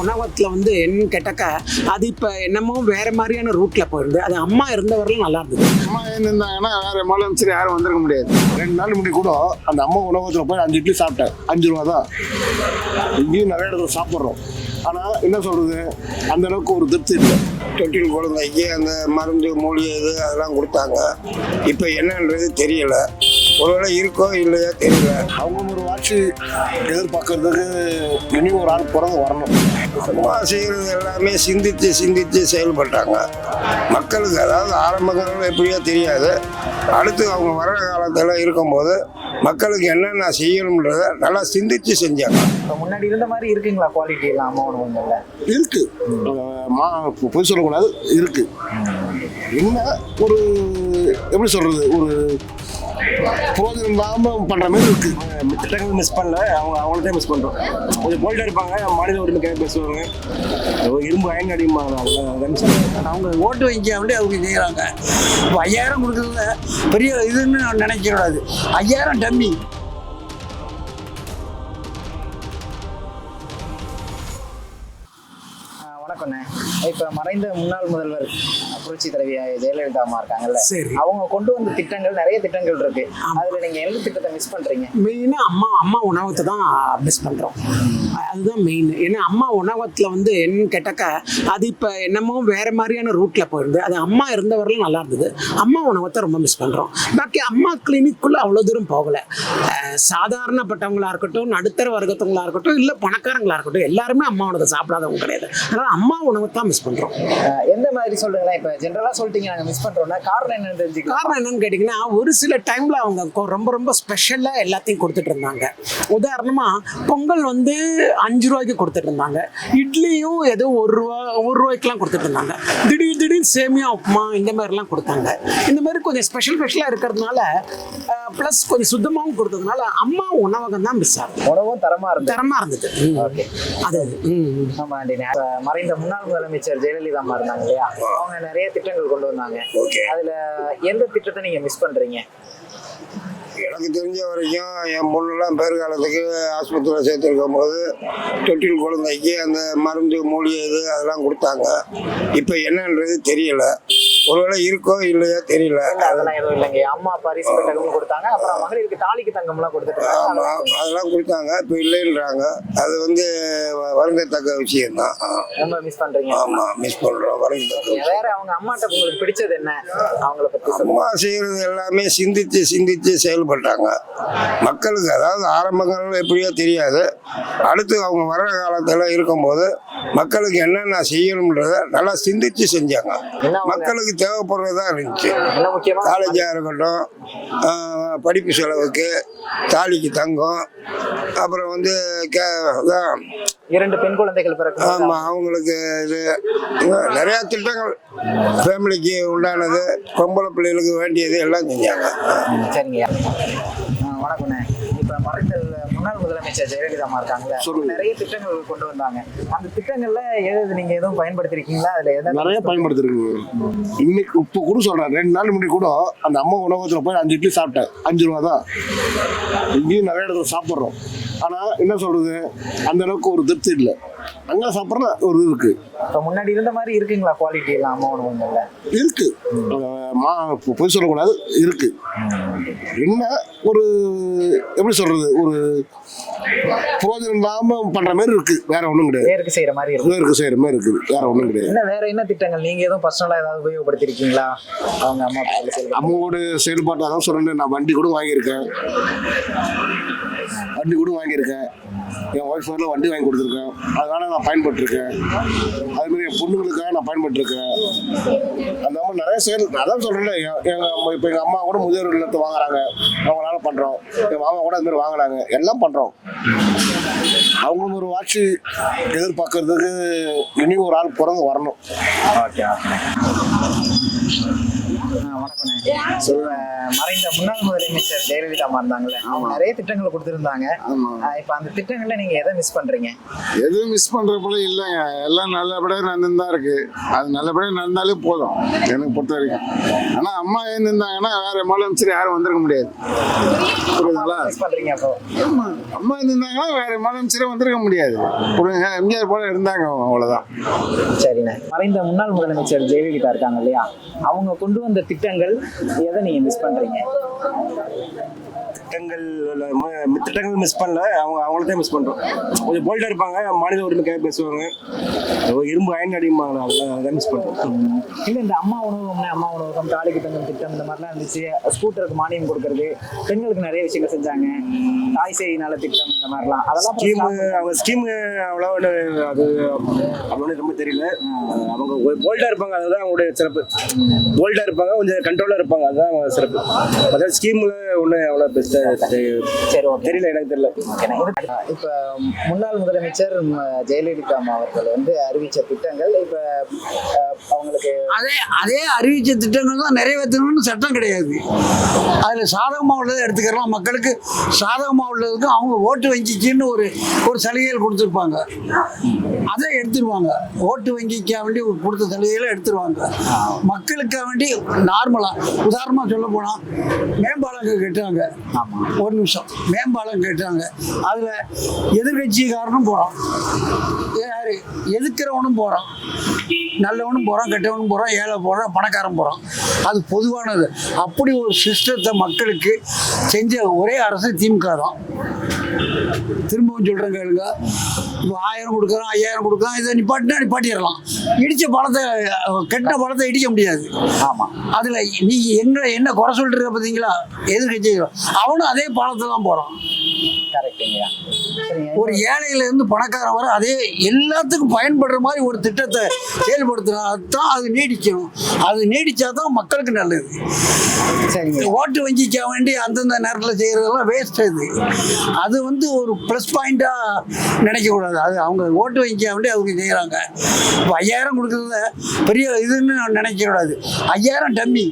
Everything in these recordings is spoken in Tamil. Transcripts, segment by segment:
உணவகத்தில் வந்து என்னன்னு கேட்டாக்கா அது இப்போ என்னமோ வேற மாதிரியான ரூட்ல போயிடுது. அது அம்மா இருந்தவரையும் நல்லா இருந்தது. அம்மா இருந்தாங்கன்னா வேற முதலமைச்சர் யாரும் வந்திருக்க முடியாது. ரெண்டு நாள் முன்னாடி கூட அந்த அம்மா உணவகத்தில் போய் அஞ்சு இட்லி சாப்பிட்டேன். அஞ்சு ரூபா தான். இங்கேயும் நிறைய இடத்துல சாப்பிட்றோம். ஆனால் என்ன சொல்றது? அந்த அளவுக்கு ஒரு திருப்தி இல்லை. தொட்டில் குழந்தைக்கு அந்த மருந்து மூலிகை இது அதெல்லாம் கொடுத்தாங்க. இப்போ என்னன்றது தெரியல. ஒருவேளை இருக்கோ இல்லையோ தெரியல. அவங்க ஒரு வாட்சி எதிர்பார்க்கறதுக்கு இனி ஒரு ஆள் பிறந்து வரணும். அம்மா செய்கிறது எல்லாமே சிந்தித்து சிந்தித்து செயல்பட்டாங்க. மக்களுக்கு அதாவது ஆரம்ப காலம் எப்படியோ தெரியாது. அடுத்து அவங்க வர காலத்தில் இருக்கும்போது மக்களுக்கு என்னென்ன செய்யணுன்றத நல்லா சிந்தித்து செஞ்சாங்க. முன்னாடி இருந்த மாதிரி இருக்குங்களா குவாலிட்டி எல்லாம் உணவுங்கள்ல இருக்கு. மா பொய் சொல்லக்கூடாது இருக்கு. என்ன ஒரு எப்படி சொல்றது ஒரு போதும் இல்லாம பண்ற மாதிரி இருக்கு. திட்டங்கள் மிஸ் பண்ணல அவங்க அவங்கள்ட்ட மிஸ் பண்ணுறோம் கொஞ்சம் போல்டாக இருப்பாங்க மாநில உரிமைக்காக பேசுவாங்க. இரும்பு அயன் அடிப்பாங்க அவங்க ஓட்டு வைக்க அப்படி அவங்க செய்கிறாங்க இப்போ ஐயாயிரம் கொடுக்குறதுல பெரிய இதுன்னு நான் நினைக்கக்கூடாது ஐயாயிரம் டம்மி ஆஹ் வணக்கம்ண்ணே. இப்போ மறைந்த முன்னாள் முதல்வர் புரட்சி தலைவி ஜெயலலிதா அம்மா இருக்காங்கல்ல. அவங்க கொண்டு வந்த திட்டங்கள் நிறைய திட்டங்கள் இருக்கு. அதுல நீங்க எந்த திட்டத்தை மிஸ் பண்றீங்க? மெயினாக அம்மா அம்மா உணவகத்தை தான் மிஸ் பண்ணுறோம் அதுதான் மெயின் ஏன்னா அம்மா உணவகத்தில் வந்து என்னன்னு கேட்டாக்கா அது இப்போ என்னமோ வேற மாதிரியான ரூட்ல போயிருந்து அது அம்மா இருந்தவரையும் நல்லா இருந்தது. அம்மா உணவகத்தை ரொம்ப மிஸ் பண்ணுறோம் பாக்கி அம்மா கிளினிக்குள்ளே அவ்வளோ தூரம் போகலை. அஹ் சாதாரணப்பட்டவங்களா இருக்கட்டும் நடுத்தர வர்க்கத்தவங்களா இருக்கட்டும் இல்லை பணக்காரங்களா இருக்கட்டும் எல்லாருமே அம்மா உணவத்தை சாப்பிடாதவங்க கிடையாது. அதனால் அம்மா உணவை தான் மிஸ் பண்ணுறோம் எந்த மாதிரி சொல்றீங்களா இப்போ ஜென்ரலா சொல்லிட்டீங்க நாங்க மிஸ் பண்றோம்னா காரணம் என்னன்னு தெரிஞ்சுக்கலாம்? காரணம் என்னன்னு கேட்டிங்கன்னா ஒரு சில டைமில் அவங்க ரொம்ப ரொம்ப ஸ்பெஷலாக எல்லாத்தையும் கொடுத்துட்டு இருந்தாங்க. உதாரணமாக பொங்கல் வந்து அஞ்சு ரூபாய்க்கு கொடுத்துட்டு இருந்தாங்க இட்லியும் ஏதோ ஒரு ரூபா ஒரு ரூபாய்க்குலாம் கொடுத்துட்டு இருந்தாங்க திடீர் திடீர்னு சேமியா உப்புமா இந்த மாதிரிலாம் கொடுத்தாங்க. இந்த மாதிரி கொஞ்சம் ஸ்பெஷல் ஸ்பெஷலாக இருக்கிறதுனால ப்ளஸ் கொஞ்சம் சுத்தமாகவும் கொடுத்ததுனால அம்மா உணவகம் தான் மிஸ் ஆகுது உணவும் தரமா இருந்தது. தரமாக இருந்தது. அது ம். ம். ஆமா ஆண்டினே. இப்ப மறைந்த முன்னாள் முதலமைச்சர் ஜெயலலிதா அம்மா இருந்தாங்க இல்லையா? அவங்க நிறைய திட்டங்கள் கொண்டு வந்தாங்க. அதுல எந்த திட்டத்தை நீங்க மிஸ் பண்றீங்க? எனக்கு தெரிஞ்ச வரைக்கும் என் பொண்ணுலாம் பேர்காலத்துக்கு ஆஸ்பத்திரியில் சேர்த்துருக்கும் போது தொட்டில் குழந்தைக்கு அந்த மருந்து மூலிகை இது அதெல்லாம் கொடுத்தாங்க. இப்போ என்னன்றது தெரியலை. ஒருவேளை இருக்கோ இல்லையோ தெரியல. அதெல்லாம் எதுவும் இல்லைங்க. அம்மா பரிசு பெட்டகம் கொடுத்தாங்க. அப்புறம் மகளிருக்கு தாலிக்கு தங்கம் எல்லாம் கொடுத்துட்டு. ஆமாம் அதெல்லாம் கொடுத்தாங்க. இப்போ இல்லைன்றாங்க. அது வந்து வருந்தத்தக்க விஷயம்தான். ரொம்ப மிஸ் பண்றீங்க. ஆமாம் மிஸ் பண்ணுறோம் வருந்தத்தக்க விஷயம். வேற அவங்க அம்மாட்ட உங்களுக்கு பிடிச்சது என்ன? அவங்கள பத்தி சொல்லுங்க. அம்மா செய்கிறது எல்லாமே சிந்தித்து சிந்தித்து செயல்பட்டாங்க. மக்களுக்கு அதாவது ஆரம்பங்கள் எப்படியோ தெரியாது. அடுத்து அவங்க வர காலத்தில் இருக்கும்போது மக்களுக்கு என்னென்ன செய்யணுன்றத நல்லா சிந்தித்து செஞ்சாங்க. மக்களுக்கு தேவைப்படுறதா இருந்துச்சு. என்ன முக்கியமா? காலேஜாக இருக்கட்டும் படிப்பு செலவுக்கு தாலிக்கு தங்கம் அப்புறம் வந்து கே இரண்டு பெண் குழந்தைகள் பிறகு ஆமாம் அவங்களுக்கு இது நிறையா திட்டங்கள். ஃபேமிலிக்கு உண்டானது பொம்பளை பிள்ளைகளுக்கு வேண்டியது எல்லாம் செஞ்சாங்க. சரிங்க வணக்கண்ணே இப்ப மறைந்த முன்னாள் முதலமைச்சர் ஜெயலலிதா அம்மா இருக்காங்கல்ல அவங்க நிறைய திட்டங்கள் கொண்டு வந்தாங்க. அந்த திட்டங்கள்ல எது நீங்க எதுவும் பயன்படுத்திருக்கீங்களா? அதுல எதை நிறைய பயன்படுத்திருக்கு இன்னைக்கு இப்போ கூட சொல்றேன். ரெண்டு நாள் முன்னாடி கூட அந்த அம்மா உணவகத்தில் போய் அஞ்சு இட்லி சாப்பிட்டேன். அஞ்சு ரூபா தான். இங்கேயும் நிறைய இடத்துல சாப்பிட்றோம். ஆனா என்ன சொல்றது? அந்த அளவுக்கு ஒரு திருப்தி இல்லை. அங்கே சாப்பிட்ற ஒரு இது இருக்கு. இப்ப முன்னாடி இருந்த மாதிரி இருக்குங்களா குவாலிட்டி எல்லாம் அம்மா உணவுங்கள்ல இருக்கு. மா பொய் சொல்லக்கூடாது. இருக்கு. என்ன ஒரு எப்படி சொல்றது ஒரு பிரோஜனம் இல்லாம பண்ற மாதிரி இருக்கு. வேற ஒண்ணும் கிடையாது. பேருக்கு செய்யற மாதிரி இருக்கு. வேருக்கு செய்யற மாதிரி இருக்குது வேற ஒண்ணும் கிடையாது. என்ன வேற என்ன திட்டங்கள்? நீங்க எதுவும் பர்சனலா ஏதாவது உபயோகப்படுத்திருக்கீங்களா? அவங்க அம்மா அம்மாவோட செயல்பாட்டு அதான் சொல்றேன் நான் வண்டி கூட வாங்கியிருக்கேன். வண்டி கூட வாங்கியிருக்கேன். என் ஒய்ஃப் வண்டி வாங்கி கொடுத்துருக்கேன். அதனால நான் பயன்பட்டுருக்கேன். அது என் பொண்ணுங்களுக்காக நான் பயன்பட்டுருக்கேன். அந்த மாதிரி நிறைய செயல் அதான் சொல்கிறேன் எங்கள் இப்போ எங்கள் அம்மா கூட முதியோர் இல்லத்தை வாங்குறாங்க. அவங்களால பண்ணுறோம் என் மாமா கூட அதுமாதிரி வாங்குறாங்க எல்லாம் பண்ணுறோம் அவங்களும் ஒரு வாட்சி எதிர்பார்க்கறதுக்கு இனி ஒரு ஆள் பிறந்து வரணும். ஓகே வணக்கண்ணே. மறைந்த முன்னாள் முதலமைச்சர் ஜெயலலிதா அம்மா இருந்தாங்கல்ல அவங்க நிறைய திட்டங்கள் கொடுத்திருந்தாங்க. இப்ப அந்த திட்டங்கள்ல நீங்க எதை மிஸ் பண்றீங்க? எதுவும் மிஸ் பண்ற போல இல்லைங்க. எல்லாம் நல்லபடியா நடந்துன்னு தான் இருக்கு. அது நல்லபடியாக நடந்தாலே போதும் எனக்கு பொறுத்த வரைக்கும். ஆனால் அம்மா இருந்திருந்தாங்கன்னா வேற முதலமைச்சர் யாரும் வந்திருக்க முடியாது. புரியுதுங்களா? மிஸ் பண்றீங்க அப்போ. ஆமா. அம்மா இருந்திருந்தாங்கன்னா வேற முதலமைச்சரே வந்திருக்க முடியாது. புரியுங்க எம்ஜிஆர் போல இருந்தாங்க அவ்வளோதான் சரிண்ணே. மறைந்த முன்னாள் முதலமைச்சர் ஜெயலலிதா இருக்காங்க இல்லையா? அவங்க கொண்டு வந்த திட்டங்கள் எதை நீங்க மிஸ் பண்றீங்க? திட்டங்கள் திட்டங்கள் மிஸ் பண்ணல. அவங்க அவங்கள தான் மிஸ் பண்றோம். கொஞ்சம் போல்டா இருப்பாங்க. மாநில உரிமைக்காக பேசுவாங்க. இரும்பு அயன் அடிப்பாங்க அதெல்லாம் மிஸ் பண்றோம். இல்ல இந்த அம்மா உணவகம்னு அம்மா உணவகம் தாலிக்கு தங்கம் திட்டம் இந்த மாதிரிலாம் இருந்துச்சு. ஸ்கூட்டருக்கு மானியம் கொடுக்கறது பெண்களுக்கு நிறைய விஷயங்கள் செஞ்சாங்க. தாய் சேய் நல திட்டம் இந்த மாதிரிலாம். அதெல்லாம் ஸ்கீம் அவங்க ஸ்கீம் அவ்வளோ அது அவ்வளோ ரொம்ப தெரியல. அவங்க போல்டா இருப்பாங்க அதுதான் அவங்களுடைய சிறப்பு. போல்டா இருப்பாங்க கொஞ்சம் கண்ட்ரோலா இருப்பாங்க அதுதான் அவங்க சிறப்பு. அதாவது ஸ்கீம்ல ஒன்றும் அவ்வளோ பெஸ்ட்டாக சரி தெரியல எனக்கு தெரியல. இப்ப முன்னாள் முதலமைச்சர் ஜெயலலிதா அம்மா அவர்கள் வந்து அறிவிச்ச திட்டங்கள் இப்ப அவங்களுக்கு அதே அதே அறிவிச்ச திட்டங்கள் தான் நிறைவேற்றணும்னு சட்டம் கிடையாது. அதில் சாதகமாக உள்ளதை எடுத்துக்கலாம். மக்களுக்கு சாதகமாக உள்ளதுக்கு அவங்க ஓட்டு வங்கிக்குன்னு ஒரு ஒரு சலுகைகள் கொடுத்துருப்பாங்க. அதை எடுத்துருவாங்க. ஓட்டு வங்கிக்காக வேண்டி கொடுத்த சலுகைகளை எடுத்துருவாங்க. மக்களுக்காக வேண்டி நார்மலாக உதாரணமாக சொல்ல போனால் மேம்பாலம் கேட்டாங்க. ஒரு நிமிஷம். மேம்பாலம் கேட்டாங்க. அதில் எதிர்கட்சிக்காரனும் போகிறான் யாரு? எதிர்க்கிறவனும் போகிறான் நல்லவனும் போகிறான் கெட்டவனும் போகிறான் ஏழை போகிறான் பணக்காரன் போகிறான் அது பொதுவானது. அப்படி ஒரு சிஸ்டத்தை மக்களுக்கு செஞ்ச ஒரே அரசு திமுக தான். திரும்பவும் சொல்கிறேன் கேளுங்க. இப்போ ஆயிரம் கொடுக்குறோம் ஐயாயிரம் கொடுக்குறோம் இதை நிப்பாட்டினா நிப்பாட்டிடலாம். இடித்த பழத்தை கெட்ட பழத்தை இடிக்க முடியாது. ஆமா. அதில் நீ எங்க என்ன குறை சொல்லிட்டு இருக்க பார்த்தீங்களா எதிர்கட்சி அவனும் அதே பாலத்தை தான் போகிறான் கரெக்டுங்கய்யா ஒரு ஏழையில இருந்து பணக்காரன் வர அதே எல்லாத்துக்கும் பயன்படுற மாதிரி ஒரு திட்டத்தை செயல்படுத்தினா தான் அது நீடிக்கணும் அது நீடிச்சா தான் மக்களுக்கு நல்லது. சரிங்க. ஓட்டு வங்கிக்க வேண்டி அந்தந்த நேரத்தில் செய்கிறதெல்லாம் வேஸ்ட் இது. அது வந்து ஒரு ப்ளஸ் பாயிண்ட்டாக நினைக்கக்கூடாது அது அவங்க ஓட்டு வங்கிக்க வேண்டி அவங்க செய்கிறாங்க இப்போ ஐயாயிரம் கொடுக்குறத பெரிய இதுன்னு நினைக்கக்கூடாது ஐயாயிரம் டம்மி.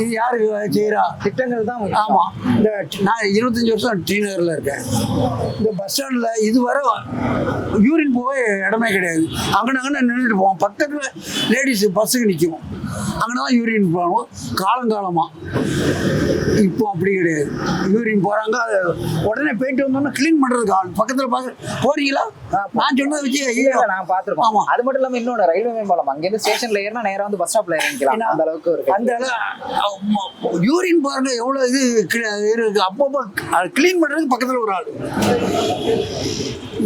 இது யாரு செய்கிறா திட்டங்கள் தான். ஆமாம் இந்த நான் இருபத்தஞ்சி வருஷம் டி நகரில் இருக்கேன். இந்த பஸ் ஸ்டாண்டில் இதுவரை யூரின் போக இடமே கிடையாது. அங்கே அங்கே நின்றுட்டு போவோம். பக்கத்தில் லேடிஸ் பஸ்ஸுக்கு நிற்கும் அங்கே தான் யூரின் போவோம் காலங்காலமாக இப்போ அப்படி கிடையாது. யூரின் போகிறாங்க அது உடனே போயிட்டு வந்தோன்னா க்ளீன் பண்ணுறதுக்கு ஆள். பக்கத்தில் பார்க்க போறீங்களா? நான் சொன்னதை வச்சு ஐயோ. நான் பார்த்திருக்கோம் ஆமா. அது மட்டும் இல்லாம இன்னொன்னு ரயில்வே மேம்பாலம். அங்கிருந்து ஸ்டேஷன்ல ஏறினா நேரா வந்து பஸ் ஸ்டாப்ல இறங்கிக்கலாம். அந்த அளவுக்கு இருக்கு அந்த யூரின் பாருங்க எவ்வளோ இது கி- இருக்கு. அப்பப்போ க்ளீன் பண்ணுறதுக்கு பக்கத்தில் ஒரு ஆள்.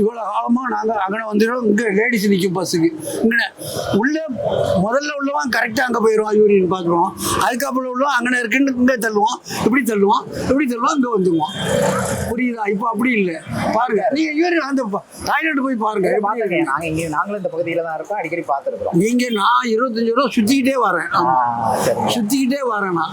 இவ்வளோ காலமாக நாங்கள் அங்கே வந்துடுறோம் இங்கே லேடிஸ் நிற்கும் பஸ்ஸுக்கு இங்கே உள்ளே முதல்ல உள்ளவன் கரெக்டாக அங்கே போயிடுவான் யூரின் பார்த்துருவான் அதுக்கப்புறம் உள்ளவன் அங்கே இருக்குன்னு இங்கே தள்ளுவான் இப்படி தள்ளுவான் இப்படி தள்ளுவான் இங்கே வந்துடுவான் புரியுதா? இப்போ அப்படி இல்லை. பாருங்க. நீங்கள் யூரின் அந்த டாய்லெட் போய் பாருங்க. எப்படி பாத்துருக்கேன் இருக்கு. நாங்க இங்க நாங்களும் இந்த பகுதியில தான் இருக்கோம். அடிக்கடி பாத்துருக்கோம் நீங்க நான் இருபத்தஞ்சு ரூபா சுத்திக்கிட்டே வரேன். சுத்திக்கிட்டே வரேன் நான்.